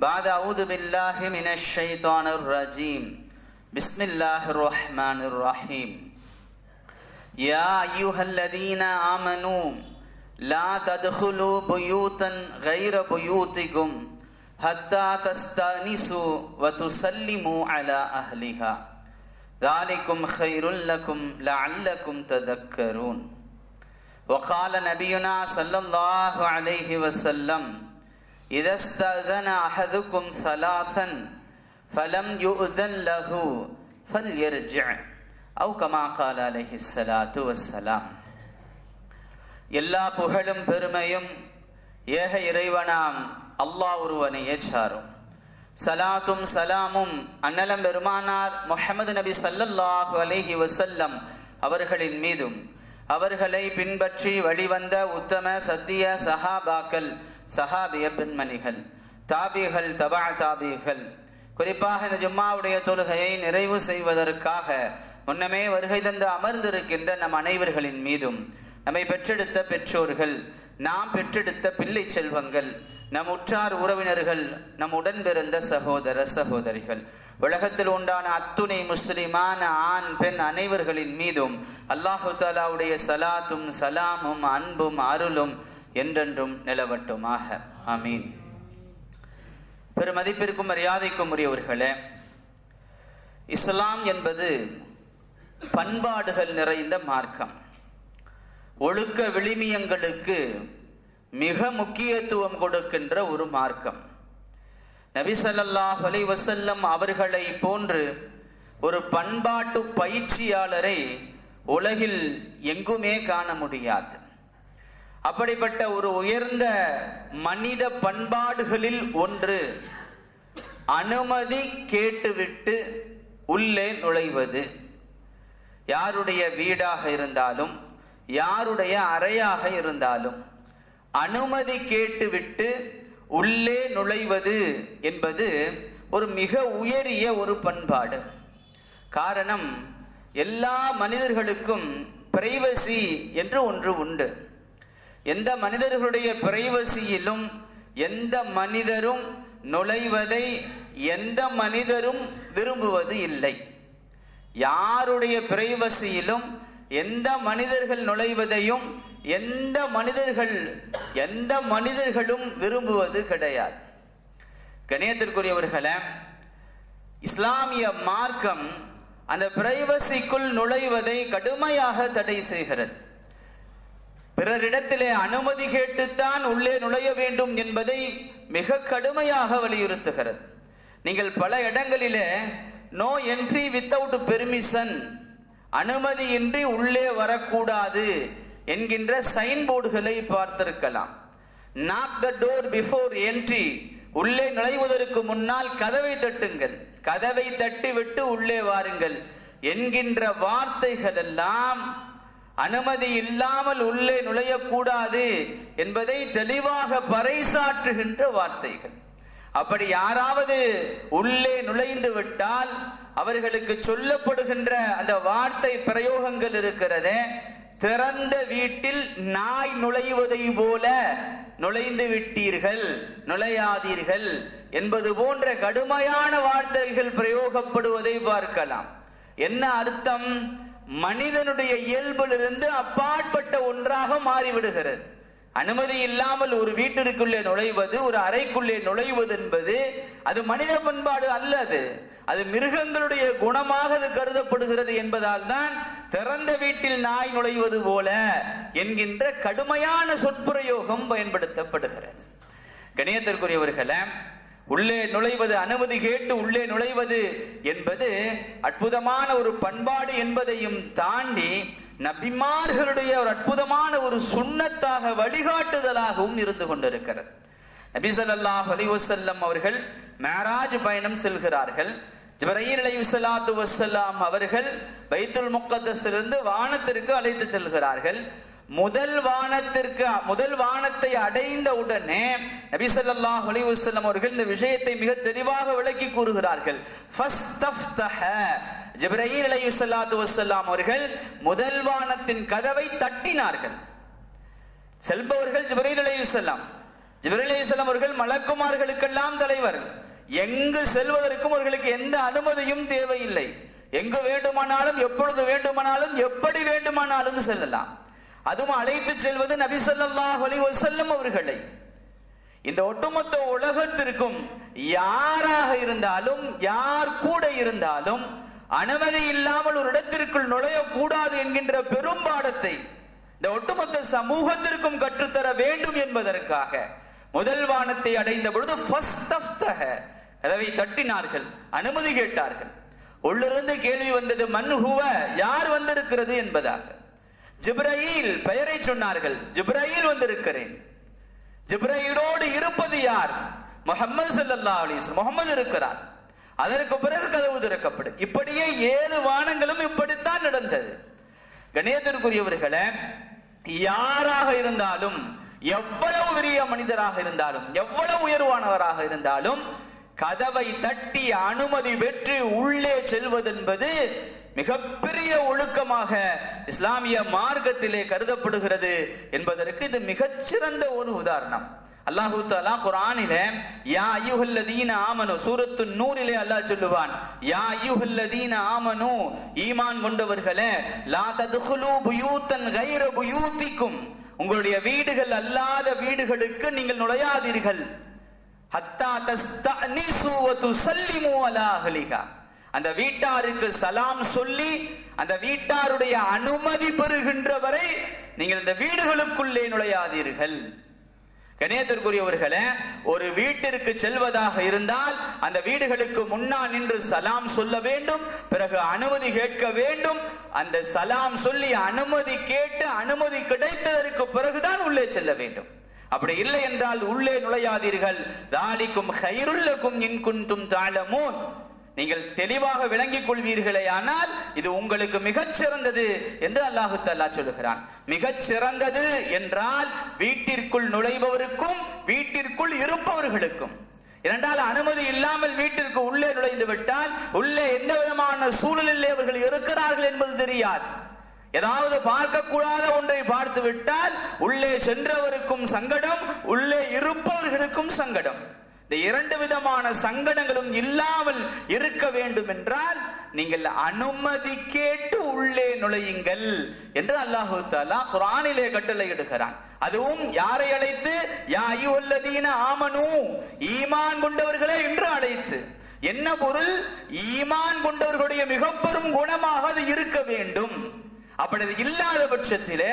بعد أعوذ بالله من الشيطان الرجيم. بسم الله الرحمن الرحيم. يا أيها الذين آمنوا لا تدخلوا بيوتا غير بيوتكم حتى تستأنسوا وتسلموا على أهلها. ذلكم خير لكم لعلكم تذكرون. وقال نبينا صلى الله عليه وسلم إذا استأذن أحدكم ثلاثا فلم يؤذن له فليرجع أو كما قال عليه الصلاة والسلام எல்லா புகழும் பெருமையும் ஏக இறைவனாம் அல்லாஹ் ஒருவனையே சாரும் சலாத்தும் சலாமும் அன்னலம் பெருமானார் முஹம்மது நபி சல்லல்லாஹு அலைஹி வசல்லம் அவர்களின் மீதும் அவர்களை பின்பற்றி வழிவந்த உத்தம சத்திய சஹாபாக்கள் சஹாபிய பெண்மணிகள் தாபிகள் தபா தாபிகள். குறிப்பாக இந்த ஜும்மாவுடைய தொழுகையை நிறைவு செய்வதற்காக முன்னமே வருகை தந்து அமர்ந்திருக்கின்ற நம் அனைவர்களின் மீதும் நம்மை பெற்றெடுத்த பெற்றோர்கள் நாம் பெற்றெடுத்த பிள்ளை செல்வங்கள் நம் உற்றார் உறவினர்கள் நம் உடன் பிறந்த சகோதர சகோதரிகள். உலகத்தில் உண்டான அத்துணை முஸ்லிமான ஆண் பெண் அனைவர்களின் மீதும் அல்லாஹு தாலாவுடைய சலாத்தும் சலாமும் அன்பும் அருளும் என்றென்றும் நிலவட்டுமாக. ஆமீன். பெருமதிப்பிற்கும் மரியாதைக்கும் உரியவர்களே இஸ்லாம் என்பது பண்பாடுகள் நிறைந்த மார்க்கம். ஒழுக்க விளிமியங்களுக்கு மிக முக்கியத்துவம் கொடுக்கின்ற ஒரு மார்க்கம். நபிசல்லாஹ் ஸல்லல்லாஹு அலைஹி அவர்களை போன்று ஒரு பண்பாட்டு பயிற்சியாளரை உலகில் எங்குமே காண முடியாது. அப்படிப்பட்ட ஒரு உயர்ந்த மனித பண்பாடுகளில் ஒன்று. அனுமதி கேட்டுவிட்டு உள்ளே நுழைவது. யாருடைய வீடாக இருந்தாலும் யாருடைய அறையாக இருந்தாலும் அனுமதி கேட்டுவிட்டு உள்ளே நுழைவது என்பது ஒரு மிக உயரிய ஒரு பண்பாடு. காரணம் எல்லா மனிதர்களுக்கும் பிரைவசி என்று ஒன்று உண்டு. எந்த மனிதர்களுடைய பிரைவசியிலும் எந்த மனிதரும் நுழைவதை எந்த மனிதரும் விரும்புவது இல்லை. யாருடைய பிரைவசியிலும் எந்த மனிதர்கள் நுழைவதையும் எந்த மனிதர்கள் எந்த மனிதர்களும் விரும்புவது கிடையாது. கணியத்திற்குரியவர்களே இஸ்லாமிய மார்க்கம் அந்த பிரைவசிக்குள் நுழைவதை கடுமையாக தடை செய்கிறது. பிறரிடத்திலே அனுமதி கேட்டுத்தான் உள்ளே நுழைய வேண்டும் என்பதை மிக கடுமையாக வலியுறுத்துகிறது. நீங்கள் பல இடங்களிலே நோ என்ட்ரி வித்தவுட் பெர்மிஷன் அனுமதியின்றி உள்ளே வரக்கூடாது என்கின்ற சைன் போர்டுகளை பார்த்திருக்கலாம். Knock the door before entry உள்ளே நுழைவதற்கு முன்னால் கதவை தட்டுங்கள். கதவை தட்டி விட்டு உள்ளே வாருங்கள் என்கின்ற வார்த்தைகள் எல்லாம் அனுமதி இல்லாமல் உள்ளே நுழையக்கூடாது என்பதை தெளிவாக பறைசாற்றுகின்ற வார்த்தைகள். அப்படி யாராவது உள்ளே நுழைந்து விட்டால் அவர்களுக்கு சொல்லப்படுகின்ற அந்த வார்த்தை பிரயோகங்கள் இருக்கிறது திறந்த வீட்டில் நாய் நுழைவதை போல நுழைந்து விட்டீர்கள் நுழையாதீர்கள் என்பது போன்ற கடுமையான வார்த்தைகள் பிரயோகப்படுவதை பார்க்கலாம். என்ன அர்த்தம்? மனிதனுடைய இயல்பிலிருந்து அப்பாற்பட்ட ஒன்றாக மாறிவிடுகிறது. அனுமதி இல்லாமல் ஒரு வீட்டிற்குள்ளே நுழைவது ஒரு அறைக்குள்ளே நுழைவது என்பது அது மனித பண்பாடு அல்லது அது. மிருகங்களுடைய குணமாக அது கருதப்படுகிறது என்பதால் தான் திறந்த வீட்டில் நாய் நுழைவது போல என்கின்ற கடுமையான சொற்பிரயோகம் பயன்படுத்தப்படுகிறது. கணியத்திற்குரியவர்களை உள்ளே நுழைவது அனுமதி கேட்டு உள்ளே நுழைவது என்பது அற்புதமான ஒரு பண்பாடு என்பதையும் தாண்டி நபிமார்களுடைய ஒரு அற்புதமான ஒரு சுண்ணத்தாக வழிகாட்டுதலாகவும் இருந்து கொண்டிருக்கிறது. நபிசல்லாஹ் ஸல்லல்லாஹு அவர்கள் மேராஜ் பயணம் செல்கிறார்கள். ஜிப்ரஹீல் அலி வசலாத்து வசல்லாம் அவர்கள் பைத்துல் முக்கத்திலிருந்து வானத்திற்கு அழைத்து செல்கிறார்கள். முதல் வானத்திற்கு முதல் வானத்தை அடைந்த உடனே நபிசல்லா ஸல்லல்லாஹு அவர்கள் இந்த விஷயத்தை மிக தெளிவாக விளக்கி கூறுகிறார்கள். ஜிப்ரஹீல் அலி அலைஹிஸ்ஸலாத்து வசல்லாம் அவர்கள் முதல் வானத்தின் கதவை தட்டினார்கள். செல்பவர்கள் ஜிப்ரீல் அலைஹிஸ்ஸலாம் ஜிப்ரீல் வசல்லாம் அவர்கள் மலக்குமார்களுக்கெல்லாம் தலைவர். எங்கு செல்வதற்கும் அவர்களுக்கு எந்த அனுமதியும் தேவையில்லை. எங்கு வேண்டுமானாலும் எப்பொழுது வேண்டுமானாலும் எப்படி வேண்டுமானாலும் செல்லலாம். அதுவும் அழைத்து செல்வது நபிசல்லாஹ் அலி வசல்லம் அவர்களை. இந்த ஒட்டுமொத்த உலகத்திற்கும் யாராக இருந்தாலும் யார் கூட இருந்தாலும் அனுமதி இல்லாமல் ஒரு இடத்திற்குள் நுழையக்கூடாது என்கின்ற பெரும் பாடத்தை இந்த ஒட்டுமொத்த சமூகத்திற்கும் கற்றுத்தர வேண்டும் என்பதற்காக முதல் வானத்தை அடைந்த பொழுது கதவை தட்டினார்கள் அனுமதி கேட்டார்கள். உள்ளிருந்து கேள்வி வந்தது மண் ஹுவ? யார் வந்திருக்கிறது என்பதாக. ஜிப்ரயீல் பெயரை சொன்னார்கள். ஜிப்ரயீல் வந்திருக்கிறேன். ஜிப்ரயீலோடு இருப்பது யார்? முகமது சல்லா அலிஸ் முகமது இருக்கிறார். அதற்கு பிறகு கதவு திறக்கப்படும். இப்படியே ஏழு வானங்களும் இப்படித்தான் நடந்தது. கணேசருக்குரியவர்களே யாராக இருந்தாலும் எவ்வளவு பெரிய மனிதராக இருந்தாலும் எவ்வளவு உயர்வானவராக இருந்தாலும் கதவை தட்டி அனுமதி பெற்று உள்ளே செல்வதென்பது மிகப்பெரிய ஒழுக்கமாக இஸ்லாமிய மார்க்கத்திலே கருதப்படுகிறது என்பதற்கு இது மிகச்சிறந்த ஒரு உதாரணம். அல்லாஹு தாலா குரானில யா ஐயுஹல்லதீன ஆமனு சூரத்து நூறிலே அல்லாஹ் சொல்லுவான் யா ஐயுஹல்லதீன ஆமனு ஈமான் கொண்டவர்களே லா ததுஹுலு புயூத்தன் கைர புயூத்திக்கும் உங்களுடைய வீடுகள் அல்லாத வீடுகளுக்கு நீங்கள் நுழையாதீர்கள். ஹத்தா தஸ்தனிசு வ துசல்லிமு அலா அஹலிகா. அந்த வீட்டாருக்கு சலாம் சொல்லி அந்த வீட்டாருடைய அனுமதி பெறுகின்ற வரை நீங்கள் இந்த வீடுகளுக்குள்ளே நுழையாதீர்கள். கணேதற்குரியவர்களே ஒரு வீட்டிற்கு செல்வதாக இருந்தால் அந்த வீடுகளுக்கு முன்னால் நின்று சலாம் சொல்ல வேண்டும் பிறகு அனுமதி கேட்க வேண்டும். அந்த சலாம் சொல்லி அனுமதி கேட்டு அனுமதி கிடைத்ததற்கு பிறகுதான் உள்ளே செல்ல வேண்டும். அப்படி இல்லை என்றால் உள்ளே நுழையாதீர்கள். தாலிக்கும் ஹைருல்லக்கும் இன்குந்தும் குன்தும் நீங்கள் தெளிவாக விளங்கிக் கொள்வீர்களே ஆனால் இது உங்களுக்கு மிகச் சிறந்தது என்று அல்லாஹு தல்லா சொல்லுகிறான். மிகச் சிறந்தது என்றால் வீட்டிற்குள் நுழைபவருக்கும் வீட்டிற்குள் இருப்பவர்களுக்கும். இரண்டால் அனுமதி இல்லாமல் வீட்டிற்கு உள்ளே நுழைந்து விட்டால் உள்ளே எந்த விதமான சூழலிலே அவர்கள் இருக்கிறார்கள் என்பது தெரியாது. ஏதாவது பார்க்கக்கூடாத ஒன்றை பார்த்து விட்டால் உள்ளே சென்றவருக்கும் சங்கடம் உள்ளே இருப்பவர்களுக்கும் சங்கடம். இந்த இரண்டு விதமான சங்கடங்களும் இல்லாமல் இருக்க வேண்டும் என்றால் நீங்கள் அனுமதி கேட்டு உள்ளே நுழையுங்கள் என்று அல்லாஹு தாலா குரானிலே எடுக்கிறான் அதுவும் யாரை அழைத்து? யா ஐயுல்லதீன ஆமனு. ஈமான் கொண்டவர்களே என்று அழைத்து. என்ன பொருள்? ஈமான் கொண்டவர்களுடைய மிக பெரும் குணமாக அது இருக்க வேண்டும். அப்படி அது இல்லாத பட்சத்தில்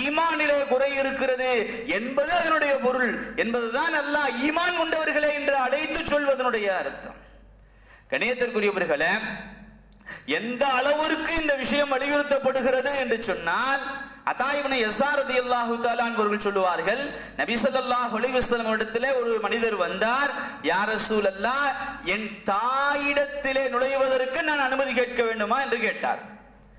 ஈமானிலே குறை இருக்கிறது என்பது அதனுடைய பொருள். என்பதுதான் அல்லாஹ் ஈமான் கொண்டவர்களே என்று அழைத்து சொல்வதனுடைய அர்த்தம். கணியத்திற்குரியவர்களே எந்த அளவிற்கு இந்த விஷயம் வலியுறுத்தப்படுகிறது என்று சொன்னால் அதாயிவனை எஸ்ஆரதி அல்லாஹு தாலான் அவர்கள் சொல்லுவார்கள் நபி ஒளிவிசலம் இடத்திலே ஒரு மனிதர் வந்தார் யார் ரசூலல்லா என் தாயிடத்திலே நுழைவதற்கு நான் அனுமதி கேட்க வேண்டுமா? என்று கேட்டார்.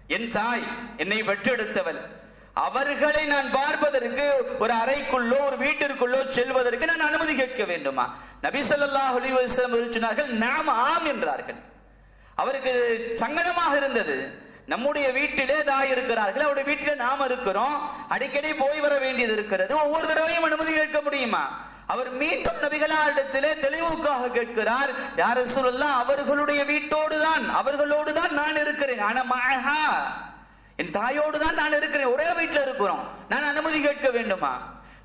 என் தாய் என்னை பெற்றெடுத்தவள் அவர்களை நான் பார்ப்பதற்கு ஒரு அறைக்குள்ளோ ஒரு வீட்டிற்குள்ளோ செல்வதற்கு நான் அனுமதி கேட்க வேண்டுமா? நபி ஸல்லல்லாஹு சொன்னார்கள் நாம் ஆம் என்றார்கள். அவருக்கு சங்கடமாக இருந்தது. நம்முடைய வீட்டிலே தாய் இருக்கிறார்கள் அவருடைய வீட்டிலே நாம் இருக்கிறோம். அடிக்கடி போய் வர வேண்டியது இருக்கிறது. ஒவ்வொரு தடவையும் அனுமதி கேட்க முடியுமா? அவர் மீண்டும் நபிகளாரிடத்திலே தெளிவுக்காக கேட்கிறார் யார சொல்லலாம் அவர்களுடைய வீட்டோடு தான் அவர்களோடு தான் நான் இருக்கிறேன். ஆனா என் தாயோடு தான் நான் இருக்கிறேன். ஒரே வீட்டில் இருக்கிறோம். நான் அனுமதி கேட்க வேண்டுமா?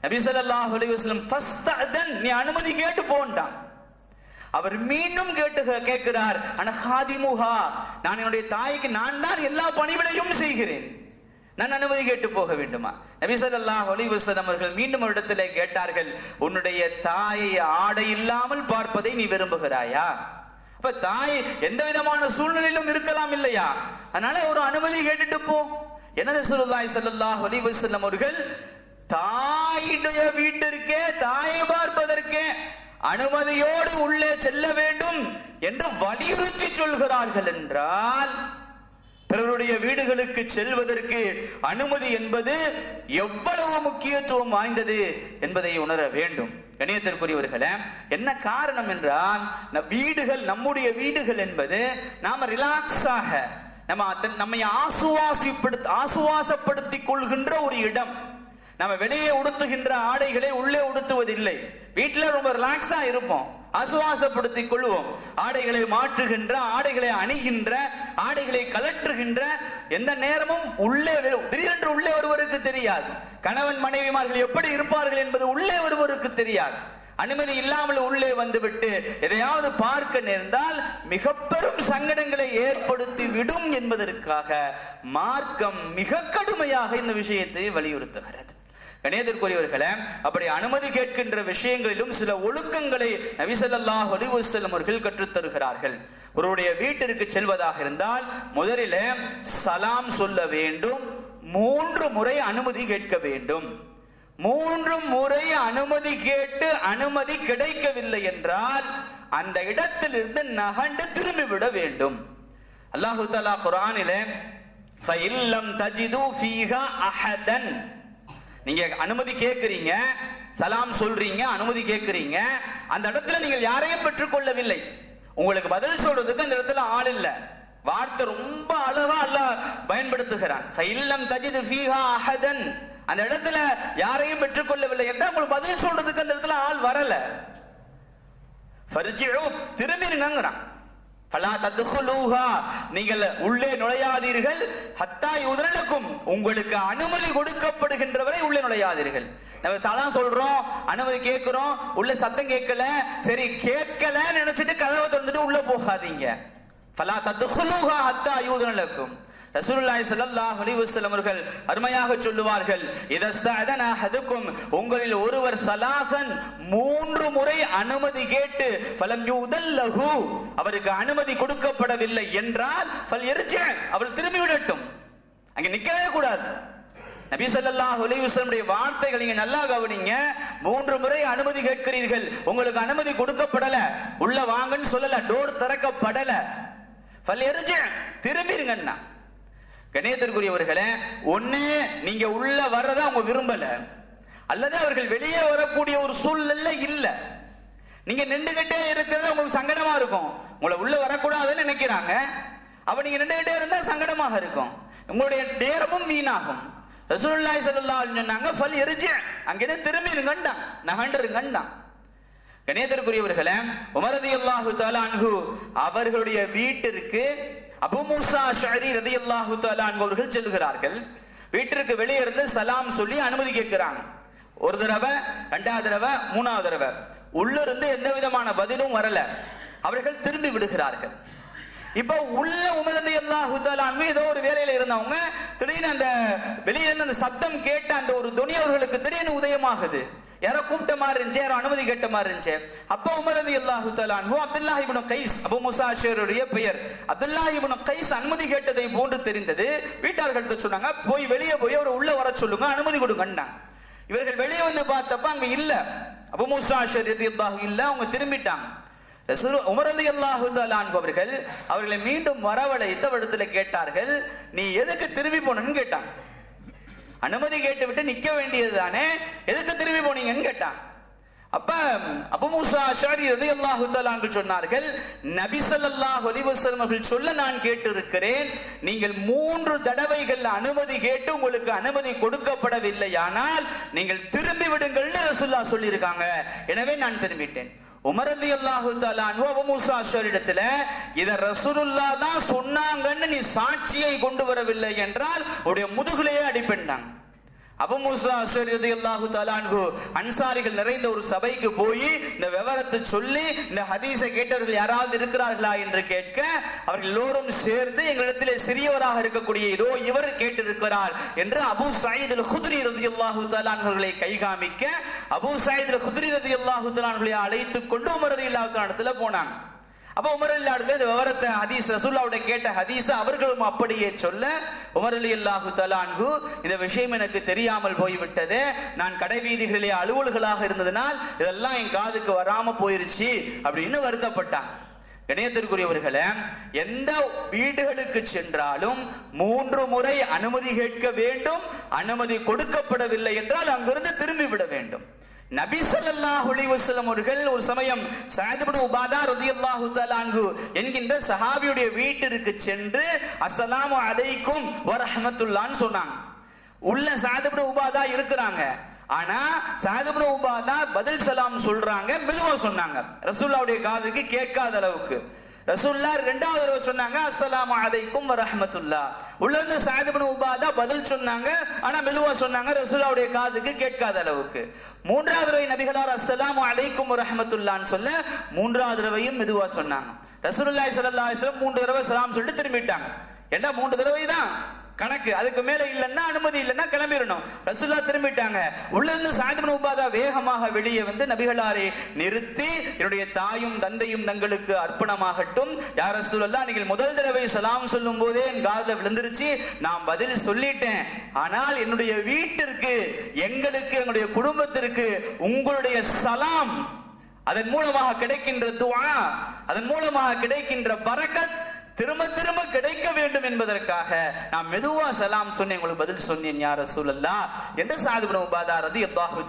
நபி சொல்லாஹ் அலிவாஸ்லம் வஸல்லம் நீ அனுமதி கேட்டு போன்றான் அவர் மீண்டும் கேட்டு கேட்கிறார் ஆனா ஹாதிமுஹா. நான் என்னுடைய தாய்க்கு நான் தான் எல்லா பணிவிடையும் செய்கிறேன். நான் அனுமதி கேட்டு போக வேண்டுமா? நபி ஒலிவசன் அவர்கள் மீண்டும் ஒரு கேட்டார்கள் உன்னுடைய தாயை ஆடை இல்லாமல் பார்ப்பதை நீ விரும்புகிறாயா? அப்ப தாய் எந்த விதமான சூழ்நிலையிலும் இருக்கலாம் இல்லையா? அதனால ஒரு அனுமதி கேட்டுட்டு போ. என்னது ரசூலுல்லாஹி ஸல்லல்லாஹு அலைஹி அவர்கள் தாயுடைய வீட்டிற்கே தாயை பார்ப்பதற்கே அனுமதியோடு உள்ளே செல்ல வேண்டும் என்று வலியுறுத்தி சொல்கிறார்கள் என்றால் பிறருடைய வீடுகளுக்கு செல்வதற்கு அனுமதி என்பது எவ்வளவு முக்கியத்துவம் வாய்ந்தது என்பதை உணர வேண்டும். கணியத்திற்குரியவர்களே என்ன காரணம் என்றால் வீடுகள் நம்முடைய வீடுகள் என்பது நாம ரிலாக்ஸாக நம்ம நம்மை ஆசுவாசிப்படுத்த ஆசுவாசப்படுத்திக் கொள்கின்ற ஒரு இடம். நம்ம வெளியே உடுத்துகின்ற ஆடைகளை உள்ளே உடுத்துவதில்லை. வீட்டில் ரொம்ப ரிலாக்ஸா இருப்போம். ஆசுவாசப்படுத்திக் கொள்வோம் ஆடைகளை மாற்றுகின்ற ஆடைகளை அணிகின்ற ஆடைகளை கலற்றுகின்ற எந்த நேரமும் உள்ளே திடீரென்று உள்ளே ஒருவருக்கு தெரியாது. கணவன் மனைவிமார்கள் எப்படி இருப்பார்கள் என்பது உள்ளே ஒருவருக்கு தெரியாது. அனுமதி இல்லாமல் உள்ளே வந்துவிட்டு எதையாவது பார்க்க நேர்ந்தால் மிக பெரும் சங்கடங்களை ஏற்படுத்தி விடும் என்பதற்காக மார்க்கம் மிக கடுமையாக இந்த விஷயத்தை வலியுறுத்துகிறது. கணேதற்குரியவர்களே அப்படி அனுமதி கேட்கின்ற விஷயங்களிலும் சில ஒழுக்கங்களை நபிசல்லாஹ் அலிவசல்லம் அவர்கள் கற்றுத் தருகிறார்கள். ஒருவருடைய வீட்டிற்கு செல்வதாக இருந்தால் முதலில சலாம் சொல்ல வேண்டும் மூன்று முறை அனுமதி கேட்க வேண்டும். மூன்று முறை அனுமதி கேட்டு அனுமதி கிடைக்கவில்லை என்றால் அந்த இடத்திலிருந்து நகண்டு திரும்பி விட வேண்டும். அல்லாஹு தலா குர்ஆனிலே ஃபஇல்லம் தஜிது ஃபீஹா அஹதன் நீங்க அனுமதி கேட்கிறீங்க சலாம் சொல்றீங்க அனுமதி கேட்கிறீங்க அந்த இடத்துல நீங்கள் யாரையும் பெற்றுக்கொள்ளவில்லை. உங்களுக்கு பதில் சொல்றதுக்கு அந்த இடத்துல ஆள் இல்லை. வார்த்தை ரொம்ப அளவா அல்லாஹ் பயன்படுத்துகிறான். ஃபஇல்லம் தஜிது ஃபீஹா அஹதன். அந்த இடத்துல யாரையும் பெற்றுக்கொள்ளவில்லை என்றால் உங்களுக்கு பதில் சொல்றதுக்கு அந்த இடத்துல ஆள் வரல. ஃபர்ஜிஉ திரும்பிருங்கிறான் ஃபலா தத்குலூஹா. நீங்கள் உள்ளே நுழையாதீர்கள். ஹத்தா யுதனக்கும் உங்களுக்கு அனுமதி கொடுக்கப்படுகின்றவரை உள்ளே நுழையாதீர்கள். நம்ம சலாம் சொல்றோம் அனுமதி கேட்கிறோம் உள்ள சத்தம் கேட்கல. சரி கேட்கல நினைச்சிட்டு கதவை திறந்துட்டு உள்ள போகாதீங்க. பலா தத்குலூஹா ஹத்தா யூதனலக்கும் ரசூலுல்லாஹி ஸல்லல்லாஹு அலைஹி வஸல்லம் அவர்கள் அருமையாக சொல்லுவார்கள் இதஸ்தஅதன அஹதுக்கும் உங்களில் ஒருவர் சலாசன் மூன்று முறை அனுமதி கேட்டு ஃபலம் யுதல்லஹு அவருக்கு அனுமதி கொடுக்கப்படவில்லை என்றால் ஃபல் எரிஜி அவர் திரும்பி விடட்டும் அங்க நிக்கவே கூடாது. நபி ஸல்லல்லாஹு அலைஹி வார்த்தைகள் நீங்க நல்லா கவனிங்க மூன்று முறை அனுமதி கேட்கிறீர்கள் உங்களுக்கு அனுமதி கொடுக்கப்படல உள்ள வாங்கன்னு சொல்லல டோர் திறக்கப்படல ஃபல் எரிஜி திரும்பிருங்கண்ணா. கணேதற்குரியவர்களே ஒண்ணு நீங்க உள்ள வர்றதை அவங்க விரும்பல. அல்லது அவர்கள் வெளியே வரக்கூடிய ஒரு சூழ்நிலை இல்லை. நீங்க நின்றுகிட்டே இருக்கிறது உங்களுக்கு சங்கடமா இருக்கும். உங்களை உள்ள வரக்கூடாதுன்னு நினைக்கிறாங்க. அப்ப நீங்க நின்றுகிட்டே இருந்தா சங்கடமாக இருக்கும். உங்களுடைய நேரமும் வீணாகும். ரசூல்லாய் ஸல்லல்லாஹு சொன்னாங்க ஃபல் எரிஜி அங்கிட்டு திரும்பி இருங்கண்டான் நகண்டிருங்கண்டான் கணேதற்குரியவர்களே உமரதி அல்லாஹு அன்ஹு அவர்களுடைய வீட்டிற்கு அபு மூசா ஷரி ரதி அல்லாஹு அன்ஹு அவர்கள் செல்கிறார்கள் வீட்டிற்கு வெளியே இருந்து சலாம் சொல்லி அனுமதி கேட்கிறாங்க. ஒரு தடவை ரெண்டாவது தடவை மூணாவது தடவை. உள்ளிருந்து எந்த விதமான பதிலும் வரல. அவர்கள் திரும்பி விடுகிறார்கள். இப்போ உள்ள உமரது அல்லாஹு அன்ஹு ஏதோ ஒரு வேலையில இருந்தவங்க திடீர்னு அந்த வெளியே இருந்து அந்த சத்தம் கேட்ட அந்த ஒரு துணி அவர்களுக்கு திடீர்னு உதயமாகுது. யாரோ கூப்பிட்ட மாதிரி இருந்துச்சு யாரோ அனுமதி கேட்ட மாதிரி இருந்துச்சு. அப்ப உமரது அல்லாஹு தலான்ஹு அப்துல்லா இப்னு கைஸ் அபு முசாஷருடைய பெயர். அப்துல்லா இப்னு கைஸ் அனுமதி கேட்டதை போன்று தெரிந்தது. வீட்டார்கள்ட்ட சொன்னாங்க போய் வெளியே போய் அவரை உள்ள வர சொல்லுங்க அனுமதி கொடுங்கன்னாங்க. இவர்கள் வெளியே வந்து பார்த்தப்ப அங்க இல்ல. அபு முசாஷர் ரலியல்லாஹு இல்ல அவங்க திரும்பிட்டாங்க. ரசூல் உமர் ரலியல்லாஹு தஆலா அன்ஹு அவர்கள் அவர்களை மீண்டும் வரவழைத்து அவரிடத்துல கேட்டார்கள் நீ எதுக்கு திரும்பி போனன்னு கேட்டாங்க. அனுமதி கேட்டு விட்டு நிக்க வேண்டியது தானே எதுக்கு திரும்பி போனீங்கன்னு கேட்டான். அப்ப அபுமூசா ஷாரி அஷாரி ரலியல்லாஹு தஆலா சொன்னார்கள் நபிசல் அல்லாஹ் அலைஹி அவர்கள் சொல்ல நான் கேட்டு இருக்கிறேன் நீங்கள் மூன்று தடவைகள் அனுமதி கேட்டு உங்களுக்கு அனுமதி கொடுக்கப்படவில்லையானால் நீங்கள் திரும்பி விடுங்கள்னு ரசுல்லா சொல்லியிருக்காங்க. எனவே நான் திரும்பிட்டேன். உமரதி அல்லாஹு தஆலாஹு மூசா இடத்துல இத ரசூலுல்லா தான் சொன்னாங்கன்னு நீ சாட்சியை கொண்டு வரவில்லை என்றால் உடைய முதுகுலையே அடிப்பெண்டாங்க அபு மூசா அல்லாஹு தலான்கு அன்சாரிகள் நிறைந்த ஒரு சபைக்கு போய் இந்த விவரத்தை சொல்லி இந்த ஹதீஸை கேட்டவர்கள் யாராவது இருக்கிறார்களா என்று கேட்க அவர்கள் எல்லோரும் சேர்ந்து எங்களிடத்திலே சிறியவராக இருக்கக்கூடிய இதோ இவர் கேட்டிருக்கிறார் என்று அபு சயீத் அல் ரதி அல்லாஹு தலான்களை கை காமிக்க அபு சயீத் அல் ரதி அல்லாஹு தலான்களை அழைத்து கொண்டு உமர் ரதி அல்லாஹு போனாங்க. அப்ப உமர் அல்லாடுல இந்த விவரத்தை ஹதீஸ் ரசூல்லாவுடைய கேட்ட ஹதீஸ அவர்களும் அப்படியே சொல்ல உமர் அலி அல்லாஹு தலான்கு இந்த விஷயம் எனக்கு தெரியாமல் போய்விட்டது. நான் கடை வீதிகளிலே அலுவல்களாக இருந்ததனால் இதெல்லாம் என் காதுக்கு வராம போயிருச்சு அப்படின்னு வருத்தப்பட்டான் இணையத்திற்குரியவர்களே எந்த வீடுகளுக்கு சென்றாலும் மூன்று முறை அனுமதி கேட்க வேண்டும் அனுமதி கொடுக்கப்படவில்லை என்றால் அங்கிருந்து திரும்பி விட வேண்டும். நபிசல்லாஹ் ஒளிவசலம் அவர்கள் ஒரு சமயம் சாயதபடு உபாதா ருதியல்லாஹு தலான்கு என்கின்ற சஹாபியுடைய வீட்டிற்கு சென்று அஸ்ஸலாமு அலைக்கும் வரஹமத்துல்லான்னு சொன்னாங்க. உள்ள சாயதபடு உபாதா இருக்கிறாங்க. ஆனா சாயதபுர உபாதா பதில் சலாம் சொல்றாங்க மெதுவா சொன்னாங்க. ரசூல்லாவுடைய காதுக்கு கேட்காத அளவுக்கு. ரசூல்லா ரெண்டாவது தடவை சொன்னாங்க அஸ்ஸலாமு அலைக்கும் வ உள்ள இருந்து சஅத் உபாதா பதில் சொன்னாங்க ஆனா மெதுவா சொன்னாங்க ரசூல்லாவுடைய காதுக்கு கேட்காத அளவுக்கு. மூன்றாவது தடவை நபிகளார் அஸ்ஸலாமு அலைக்கும் வ சொல்ல மூன்றாவது தடவையும் மெதுவா சொன்னாங்க. ரசூலுல்லாஹி ஸல்லல்லாஹு அலைஹி வஸல்லம் மூன்று தடவை சலாம் சொல்லிட்டு திரும்பிட்டாங்க. ஏன்னா மூன்று தடவை தான் கணக்கு. அதுக்கு மேல இல்லைன்னா அனுமதி இல்லைன்னா கிளம்பிடணும். ரசுல்லா திரும்பிட்டாங்க. உள்ள இருந்து சாயந்தரம் உபாதா வேகமாக வெளியே வந்து நபிகளாரை நிறுத்தி என்னுடைய தாயும் தந்தையும் தங்களுக்கு அர்ப்பணமாகட்டும். யார் ரசூலல்லா நீங்கள் முதல் தடவை சலாம் சொல்லும் போதே என் காதில் விழுந்துருச்சு. நான் பதில் சொல்லிட்டேன். ஆனால் என்னுடைய வீட்டிற்கு எங்களுக்கு எங்களுடைய குடும்பத்திற்கு உங்களுடைய சலாம் அதன் மூலமாக கிடைக்கின்ற துவா அதன் மூலமாக கிடைக்கின்ற பரக்கத் திரும்ப திரும்ப கிடைக்க வேண்டும் என்பதற்காக நான் மெதுவா சலாம் சொன்னேன். உங்களுக்கு பதில் சொன்னேன் யார் சூழல்லா என்று சாதுபுன ரதி அல்லாஹு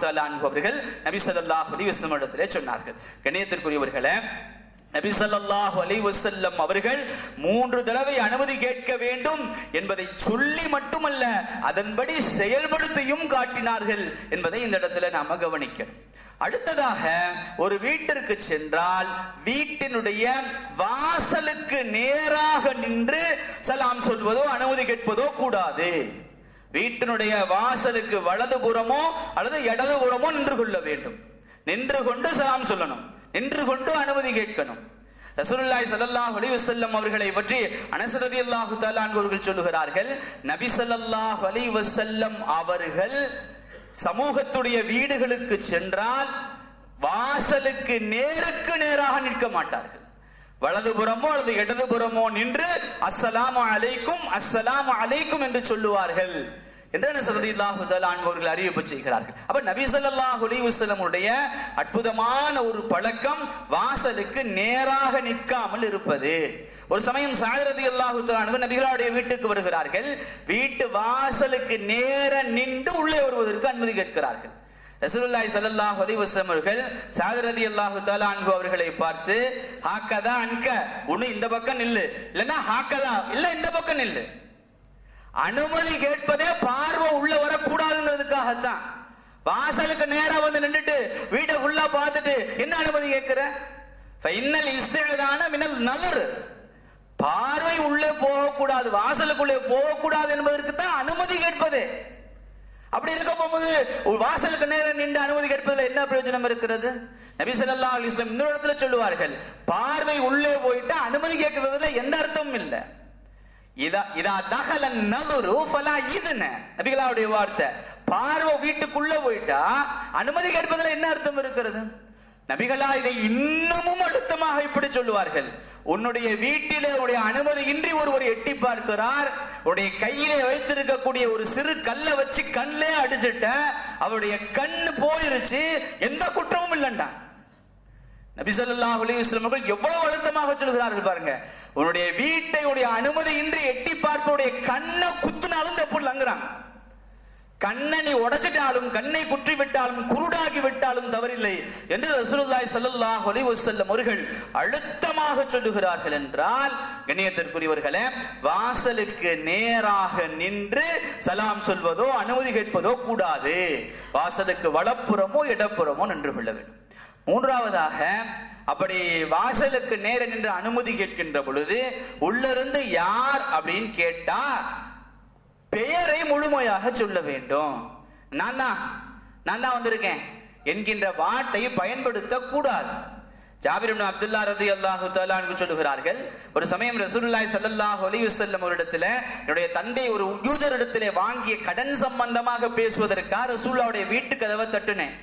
அவர்கள் நபி ஸல்லல்லாஹு இடத்திலே சொன்னார்கள். கண்ணியத்திற்குரியவர்களே நபி சல்லாஹ் அலி வசல்லம் அவர்கள் மூன்று தடவை அனுமதி கேட்க வேண்டும் என்பதை சொல்லி மட்டுமல்ல அதன்படி செயல்படுத்தியும் காட்டினார்கள் என்பதை இந்த இடத்துல நாம கவனிக்கணும். அடுத்ததாக ஒரு வீட்டிற்கு சென்றால் வீட்டினுடைய வாசலுக்கு நேராக நின்று சலாம் சொல்வதோ அனுமதி கேட்பதோ கூடாது. வீட்டினுடைய வாசலுக்கு வலதுபுறமோ அல்லது இடதுபுறமோ நின்று கொள்ள வேண்டும். நின்று கொண்டு சலாம் சொல்லணும். நின்று கொண்டு அனுமதி கேட்கணும். ரசூலுல்லாய் சல்லாஹ் அலி வசல்லம் அவர்களை பற்றி அனசரதி அல்லாஹு தாலான் அவர்கள் சொல்லுகிறார்கள் நபி சல்லாஹ் அலி வசல்லம் அவர்கள் சமூகத்துடைய வீடுகளுக்கு சென்றால் வாசலுக்கு நேருக்கு நேராக நிற்க மாட்டார்கள். வலதுபுறமோ அல்லது இடதுபுறமோ நின்று அஸ்ஸலாமு அலைக்கும் அஸ்ஸலாமு அலைக்கும் என்று சொல்லுவார்கள். என்று ரலியல்லாஹு அவர்கள் அறிவிப்பு செய்கிறார்கள். அப்ப நபி ஸல்லல்லாஹு அற்புதமான ஒரு பழக்கம் வாசலுக்கு நேராக நிற்காமல் இருப்பது. ஒரு சமயம் சாயரதி அல்லாஹு தஆலா நபிகளுடைய வீட்டுக்கு வருகிறார்கள். வீட்டு வாசலுக்கு நேர நின்று உள்ளே வருவதற்கு அனுமதி கேட்கிறார்கள். ரசூலுல்லாய் சல்லல்லாஹ் அலைஹி அவர்கள் சாதரதி அல்லாஹு தாலா அன்பு அவர்களை பார்த்து ஹாக்கதா அன்க? ஒண்ணு இந்த பக்கம் நில்லு. இல்லைன்னா ஹாக்கதா? இல்ல இந்த பக்கம் நில்லு. அனுமதி கேட்பதே பார்வை உள்ள வரக்கூடாதுங்கிறதுக்காகத்தான். வாசலுக்கு நேரா வந்து நின்றுட்டு வீட்டை ஃபுல்லா பார்த்துட்டு என்ன அனுமதி கேட்கிற? இன்னல் இசைதான மினல் நலர் பார்வை உள்ளே போகக்கூடாது வாசலுக்குள்ளே போகக்கூடாது என்பதற்கு தான் அனுமதி கேட்பது. அப்படி இருக்க போகும்போது ஒரு வாசலுக்கு நேரம் நின்று அனுமதி கேட்பதில் என்ன பிரயோஜனம் இருக்கிறது? நபி ஸல்லல்லாஹு அலைஹி இன்னொரு இடத்துல சொல்லுவார்கள் பார்வை உள்ளே போயிட்டு அனுமதி கேட்கறதுல எந்த அர்த்தமும் இல்லை. நபிகளாவுடைய வார்த்தை. பார்வை வீட்டுக்குள்ள போயிட்டா அனுமதி கேட்பதில் என்ன அர்த்தம் இருக்கிறது? நபிகளா இதை இன்னமும் அழுத்தமாக இப்படி சொல்லுவார்கள். உன்னுடைய வீட்டிலே உடைய அனுமதி இன்றி ஒருவர் எட்டி பார்க்கிறார். உடைய கையிலே வைத்திருக்கக்கூடிய ஒரு சிறு கல்லை வச்சு கண்ணிலே அடிச்சுட்ட அவருடைய கண் போயிருச்சு எந்த குற்றமும் இல்லைண்டான் நபிசல்லா ஸல்லல்லாஹு அவர்கள் எவ்வளவு அழுத்தமாக சொல்கிறார்கள் பாருங்க. உன்னுடைய வீட்டை உடைய அனுமதி இன்றி எட்டி பார்ப்பவருடைய கண்ணை குத்துனாலும் தப்பு பொருள் கண்ணை நீ உடைச்சிட்டாலும் கண்ணை குற்றி விட்டாலும் குருடாகி விட்டாலும் தவறில்லை என்று ரசூலுல்லாய் ஸல்லல்லாஹு அலைஹி வஸல்லம் அவர்கள் அழுத்தமாக சொல்லுகிறார்கள் என்றால் கண்ணியத்திற்குரியவர்களே வாசலுக்கு நேராக நின்று சலாம் சொல்வதோ அனுமதி கேட்பதோ கூடாது. வாசலுக்கு வலப்புறமோ இடப்புறமோ நின்று கொள்ள வேண்டும். மூன்றாவதாக அப்படி வாசலுக்கு நேர நின்று அனுமதி கேட்கின்ற பொழுது உள்ளிருந்து யார் அப்படின்னு கேட்டா பெயரை முழுமையாக சொல்ல வேண்டும். நான் தான் நான் தான் வந்திருக்கேன் என்கின்ற வார்த்தை பயன்படுத்த கூடாது ஜாபிர் அப்துல்லா ரதி அல்லாஹு தாலான்னு சொல்லுகிறார்கள் ஒரு சமயம் ரசூல்லாய் ஸல்லல்லாஹு அலைஹி வஸல்லம் ஒரு இடத்துல என்னுடைய தந்தை ஒரு யூதர் இடத்திலே வாங்கிய கடன் சம்பந்தமாக பேசுவதற்காக ரசூல்லாவுடைய வீட்டு கதவை தட்டுனேன்.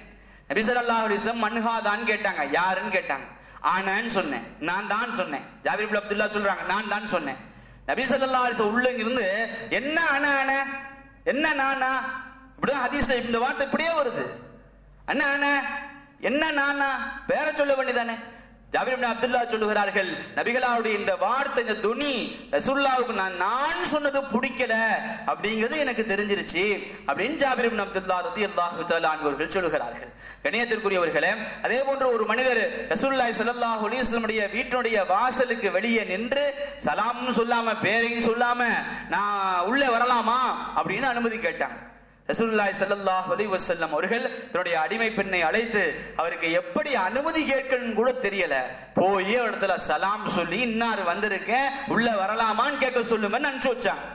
நபி ஸல்லல்லாஹு அலைஹி கேட்டாங்க. யாருன்னு கேட்டாங்க. ஆனான்னு சொன்னேன். நான் தான் சொன்னேன். ஜாபிர் அப்துல்லா சொல்றாங்க. நான் தான் சொன்னேன். நபி சல்லா அலைஹி உள்ள இருந்து என்ன அண்ணா அண்ண? என்ன நானா? இப்படிதான் ஹதீஸ்ல இந்த வார்த்தை இப்படியே வருது. அண்ணா அண்ண? என்ன நானா? பேர சொல்ல வேண்டியதானே. ஜாபிர் அப்துல்லா சொல்லுகிறார்கள் நபிகளாவுடைய இந்த வார்த்தை இந்த துணி ரசுல்லாவுக்கு நான் நான் சொன்னது பிடிக்கல அப்படிங்கிறது எனக்கு தெரிஞ்சிருச்சு. அப்படின்னு ஜாபிர் அப்துல்லா ரலியல்லாஹு அல்லாஹு அன்வர்கள் சொல்லுகிறார்கள். கணியத்திற்குரியவர்களே அதே போன்று ஒரு மனிதர் ரசூலுல்லாஹி ஸல்லல்லாஹு அலைஹி வீட்டினுடைய வாசலுக்கு வெளியே நின்று சலாம்னு சொல்லாம பேரையும் சொல்லாம நான் உள்ளே வரலாமா? அப்படின்னு அனுமதி கேட்டாங்க ரசூல்லாய் சல்லாஹ் அலி வசல்லம் அவர்கள் தன்னுடைய அடிமை பெண்ணை அழைத்து அவருக்கு எப்படி அனுமதி கேட்கணும்னு கூட தெரியல. போய் இடத்துல சலாம் சொல்லி இன்னார் வந்திருக்கேன் உள்ள வரலாமான்னு கேட்க சொல்லுமே அனுப்பிச்சு வச்சாங்க.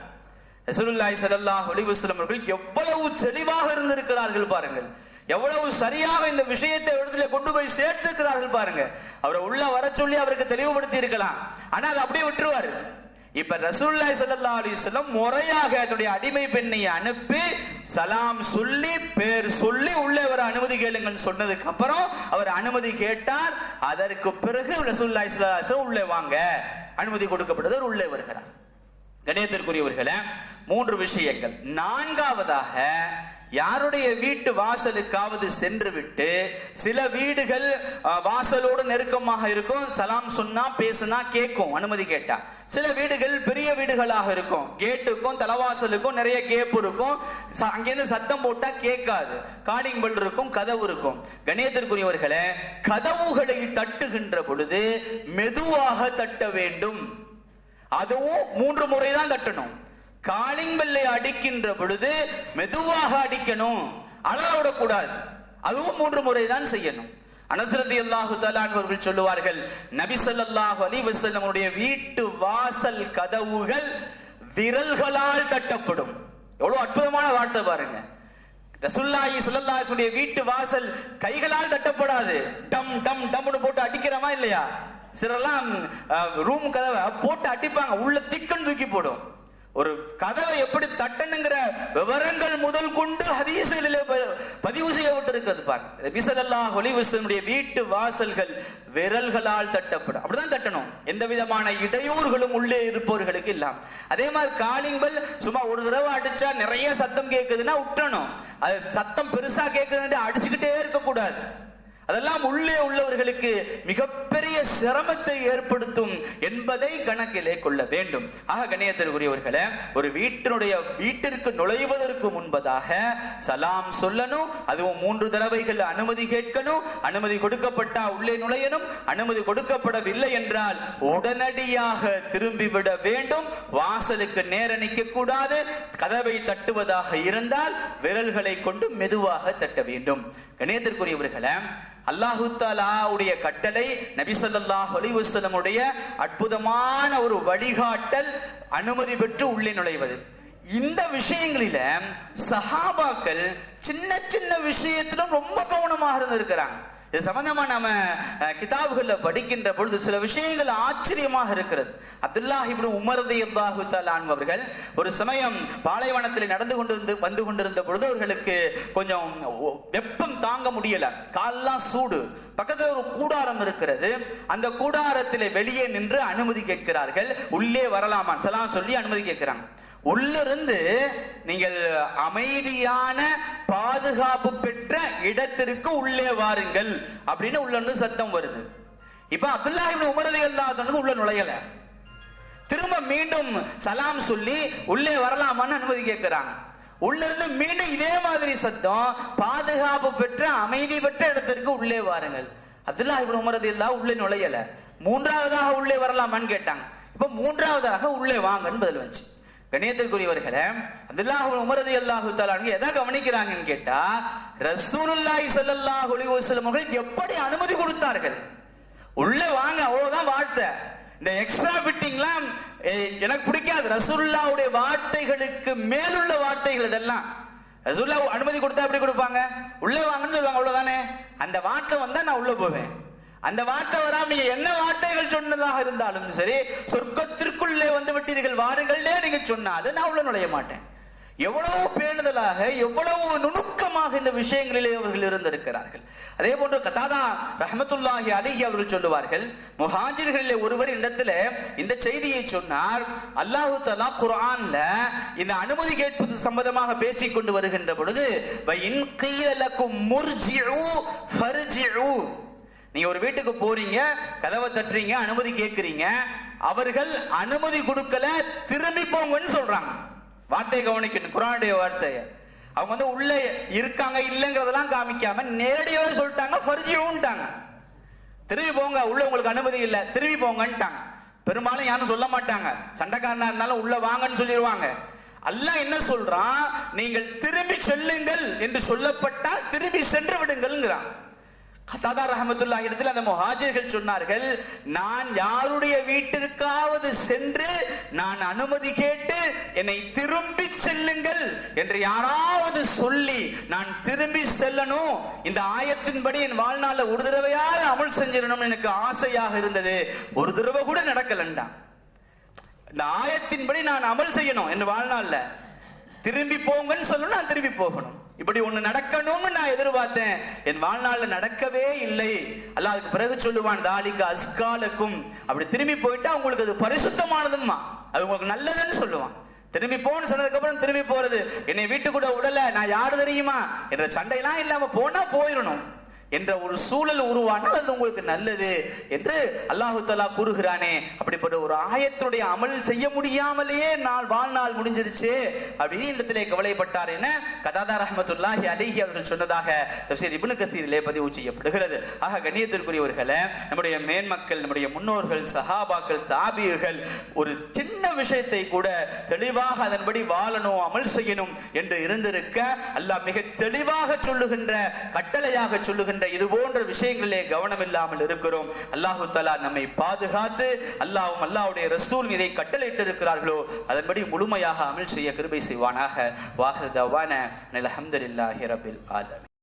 ரசூல்லாய் சல்லாஹ் அலி வசல்லம் அவர்கள் எவ்வளவு தெளிவாக இருந்திருக்கிறார்கள் பாருங்கள். எவ்வளவு சரியாக இந்த விஷயத்தை இடத்துல கொண்டு போய் சேர்த்துக்கிறார்கள் பாருங்க அவரை உள்ள வர சொல்லி அவருக்கு தெளிவுபடுத்தி இருக்கலாம். ஆனா அதை அப்படியே விட்டுருவாரு. இப்ப ரசூல்லா சல்லா அலைஹி வஸல்லம் முறையாக தன்னுடைய அடிமை பெண்ணை அனுப்பி சலாம் சொல்லி பேர் சொல்லி உள்ளே வர அனுமதி கேளுங்கன்னு சொன்னதுக்கு அப்புறம் அவர் அனுமதி கேட்டார். அதற்கு பிறகு ரசூல்லா சல்லா உள்ளே வாங்க. அனுமதி கொடுக்கப்பட்டவர் உள்ளே வருகிறார். கணேத்திற்குரியவர்களே மூன்று விஷயங்கள். நான்காவதாக யாருடைய வீட்டு வாசலுக்காவது சென்று விட்டு சில வீடுகள் வாசலோடு நெருக்கமாக இருக்கும். சலாம் சொன்னா பேசுனா கேட்கும் அனுமதி கேட்டா. சில வீடுகள் பெரிய வீடுகளாக இருக்கும். கேட்டுக்கும் தலைவாசலுக்கும் நிறைய கேப் இருக்கும். ச- அங்கேருந்து சத்தம் போட்டா கேட்காது. காலிங் பெல் இருக்கும் கதவு இருக்கும். கணேத்திற்குரியவர்களே கதவுகளை தட்டுகின்ற பொழுது மெதுவாக தட்ட வேண்டும். அதுவும் மூன்று முறை தான் தட்டணும். காலிங் பெல்லை அடிக்கின்ற பொழுது மெதுவாக அடிக்கணும். அலற விடக்கூடாது. அதுவும் மூன்று முறை தான் செய்யணும். அனசரதி அல்லாஹு அவர்கள் சொல்லுவார்கள் நபி ஸல்லல்லாஹு அலைஹி வஸல்லமுடைய வீட்டு வாசல் கதவுகள் விரல்களால் தட்டப்படும். எவ்வளவு அற்புதமான வார்த்தை பாருங்க. ரசுல்லாஹி ஸல்லல்லாஹு வீட்டு வாசல் கைகளால் தட்டப்படாது. டம் டம் டம்னு போட்டு அடிக்கிறமா இல்லையா? சிலரெல்லாம் ரூம் கதவை போட்டு அடிப்பாங்க. உள்ள திக்குன்னு தூக்கி போடும். ஒரு கதவை எப்படி தட்டணுங்கிற விவரங்கள் முதல் கொண்டு ஹதீசுகளிலே பதிவு செய்யப்பட்டிருக்கிறது பாருங்க. நபி ஸல்லல்லாஹு வீட்டு வாசல்கள் விரல்களால் தட்டப்படும். அப்படிதான் தட்டணும். எந்த விதமான இடையூறுகளும் உள்ளே இருப்பவர்களுக்கு இல்லாம அதே மாதிரி காலிங் பெல் சும்மா ஒரு தடவை அடிச்சா நிறைய சத்தம் கேட்குதுன்னா விட்டணும் அது சத்தம் பெருசா கேட்குதுன்னு அடிச்சுக்கிட்டே இருக்கக்கூடாது. அதெல்லாம் உள்ளே உள்ளவர்களுக்கு மிகப்பெரிய சிரமத்தை ஏற்படுத்தும் என்பதை கணக்கிலே கொள்ள வேண்டும். ஆக கண்ணியத்திற்குரியவர்களே ஒரு வீட்டினுடைய வீட்டிற்கு நுழைவதற்கு முன்பதாக சலாம் சொல்லணும் அதுவும் மூன்று தடவைகள் அனுமதி கேட்கணும் அனுமதி கொடுக்கப்பட்டா உள்ளே நுழையணும் அனுமதி கொடுக்கப்படவில்லை என்றால் உடனடியாக திரும்பிவிட வேண்டும். வாசலுக்கு நேர நிற்க கூடாது கதவை தட்டுவதாக இருந்தால் விரல்களை கொண்டு மெதுவாக தட்ட வேண்டும். கணேத்திற்குரியவர்களே அல்லாஹு தாலாவுடைய கட்டளை நபி அலிவசலமுடைய அற்புதமான ஒரு வழிகாட்டல் அனுமதி பெற்று உள்ளே நுழைவது. இந்த விஷயங்களில சஹாபாக்கள் சின்ன சின்ன விஷயத்திலும் ரொம்ப கவனமாக இருந்திருக்கிறாங்க. இது சம்பந்தமா நம்ம கிதாபுகளில் கிதாபுகள்ல படிக்கின்ற பொழுது சில விஷயங்கள் ஆச்சரியமாக இருக்கிறது. அப்துல்லா இப்படி உமர் ரலியல்லாஹு அவர்கள் ஒரு சமயம் பாலைவனத்தில் நடந்து கொண்டு வந்து வந்து கொண்டிருந்த பொழுது அவர்களுக்கு கொஞ்சம் ஒ- வெப்பம் தாங்க முடியல. கால்லாம் சூடு. பக்கத்தில் ஒரு கூடாரம் இருக்கிறது. அந்த கூடாரத்தில் வெளியே நின்று அனுமதி கேட்கிறார்கள். உள்ளே வரலாமா? சலாம் சொல்லி அனுமதி கேட்கிறாங்க. உள்ளிருந்து நீங்கள் அமைதியான பாதுகாப்பு பெற்ற இடத்திற்கு உள்ளே வாருங்கள் அப்படின்னு உள்ள இருந்து சத்தம் வருது. இப்ப அப்துல்லா இப்னு உமர் ரலியல்லாஹு உள்ள நுழையல. திரும்ப மீண்டும் சலாம் சொல்லி உள்ளே வரலாமான்னு அனுமதி கேட்கிறாங்க. உள்ளிருந்து மீண்டும் இதே மாதிரி சத்தம் பாதுகாப்பு பெற்ற அமைதி பெற்ற இடத்திற்கு உள்ளே வாருங்கள். அப்துல்லா இவன் உமரது இல்லா உள்ளே நுழையல. மூன்றாவதாக உள்ளே வரலாமான்னு கேட்டாங்க. இப்ப மூன்றாவதாக உள்ளே வாங்கன்னு பதில் வந்துச்சு. கணியத்திற்குரியவர்களே அப்துல்லாஹு உமரது அல்லாஹு தாலானு எதை கவனிக்கிறாங்கன்னு கேட்டா ரசூலுல்லாஹி சல்லல்லாஹு அலைஹி வஸல்லம் அவர்கள் எப்படி அனுமதி கொடுத்தார்கள்? உள்ளே வாங்க அவ்வளவுதான் வார்த்தை இந்த எக்ஸ்ட்ரா ஃபிட்டிங்லாம் எனக்கு பிடிக்காது. ரசூல்லாவுடைய வார்த்தைகளுக்கு மேலுள்ள வார்த்தைகள் இதெல்லாம். ரசூல்லா அனுமதி கொடுத்தா எப்படி கொடுப்பாங்க? உள்ளே வாங்கன்னு சொல்லுவாங்க அவ்வளவுதானே? அந்த வார்த்தை வந்தா நான் உள்ள போவேன். அந்த வார்த்தை வராம நீங்க என்ன வார்த்தைகள் சொன்னதாக இருந்தாலும் சரி சொர்க்கத்திற்குள்ளே வந்து விட்டீர்கள் வாருங்கள்லே நீங்க சொன்னாலும் நான் உள்ள நுழைய மாட்டேன். எவ்வளவு பேணுதலாக எவ்வளவு நுணுக்கமாக இந்த விஷயங்களிலே அவர்கள் இருந்திருக்கிறார்கள். அதே போன்று கதாதான் ரஹமத்துல்லாஹி அலிஹி அவர்கள் சொல்லுவார்கள் முஹாஜிர்களிலே ஒருவர் இடத்துல இந்த செய்தியை சொன்னார் அல்லாஹு தலா குரான்ல இந்த அனுமதி கேட்பது சம்பந்தமாக பேசிக் கொண்டு வருகின்ற பொழுது நீங்க ஒரு வீட்டுக்கு போறீங்க கதவை தட்டுறீங்க அனுமதி கேட்கிறீங்க அவர்கள் அனுமதி கொடுக்கல திரும்பி போங்கன்னு சொல்றாங்க. வார்த்தை கவனிக்கணும். குரானுடைய வார்த்தையை. அவங்க வந்து உள்ள இருக்காங்க இல்லைங்கிறதெல்லாம் காமிக்காம நேரடியாக சொல்லிட்டாங்க ஃபர்ஜியூன்ட்டாங்க. திரும்பி போங்க உள்ள உங்களுக்கு அனுமதி இல்லை. திரும்பி போங்கன்ட்டாங்க. பெரும்பாலும் யாரும் சொல்ல மாட்டாங்க. சண்டைக்காரனா இருந்தாலும் உள்ள வாங்கன்னு சொல்லிடுவாங்க அல்லாஹ் என்ன சொல்றான்? நீங்கள் திரும்பி செல்லுங்கள் என்று சொல்லப்பட்டால் திரும்பி சென்று விடுங்கள்ங்கிறான். கத்தாதா ரஹமத்துல்லா இடத்தில் அந்த முஹாஜிர்கள் சொன்னார்கள் நான் யாருடைய வீட்டிற்காவது சென்று நான் அனுமதி கேட்டு என்னை திரும்பி செல்லுங்கள் என்று யாராவது சொல்லி நான் திரும்பி செல்லணும். இந்த ஆயத்தின்படி என் வாழ்நாளில் ஒரு தடவையாவது அமல் செஞ்சிடணும் எனக்கு ஆசையாக இருந்தது. ஒரு தடவை கூட நடக்கலண்டா. இந்த ஆயத்தின்படி நான் அமல் செய்யணும் என் வாழ்நாள்ல. திரும்பி போங்கன்னு சொல்லணும் நான் திரும்பி போகணும். இப்படி ஒண்ணு நடக்கணும்னு நான் எதிர்பார்த்தேன். என் வாழ்நாள்ல நடக்கவே இல்லை. அல்லாஹ் அதுக்கு பிறகு சொல்லுவான் தாலிக்கு அஸ்காலுக்கும். அப்படி திரும்பி போயிட்டா உங்களுக்கு அது பரிசுத்தமானதுமா அது உங்களுக்கு நல்லதுன்னு சொல்லுவான். திரும்பி போன்னு சொன்னதுக்கு அப்புறம் திரும்பி போறது. என்னை வீட்டுக்குள்ள விடல நான் யாரு தெரியுமா? என்ற சண்டையெல்லாம் இல்லாம போனா போயிடணும். என்ற ஒரு சூழல் உருவானால் அது உங்களுக்கு நல்லது என்று அல்லாஹு தலா கூறுகிறானே. அப்படிப்பட்ட ஒரு ஆயத்தினுடைய அமல் செய்ய முடியாமலேயே நாள் வாழ்நாள் முடிஞ்சிருச்சு அப்படின்னு இடத்திலே கவலைப்பட்டார் என கதாதா ரஹமத்துல்லாஹி அலிஹி அவர்கள் சொன்னதாக தப்சீர் இப்னு கசீரிலே பதிவு செய்யப்படுகிறது. ஆக கண்ணியத்திற்குரியவர்களை நம்முடைய மேன்மக்கள் நம்முடைய முன்னோர்கள் சஹாபாக்கள் தாபியுகள் ஒரு சின்ன விஷயத்தை கூட தெளிவாக அதன்படி வாழணும் அமல் செய்யணும் என்று இருந்திருக்க அல்லாஹ் மிக தெளிவாக சொல்லுகின்ற கட்டளையாக சொல்லுகின்ற இது போன்ற விஷயங்களிலே கவனம் இல்லாமல் இருக்கிறோம். அல்லாஹு தலா நம்மை பாதுகாத்து அல்லாஹ்வும் அல்லாவுடைய ரசூல் இதை கட்டளையிட்டு இருக்கிறார்களோ அதன்படி முழுமையாக அமல் செய்ய கிருபை செய்வானாக. வாஹிர் தவான அல்ஹம்துலில்லாஹி ரபில் ஆலமி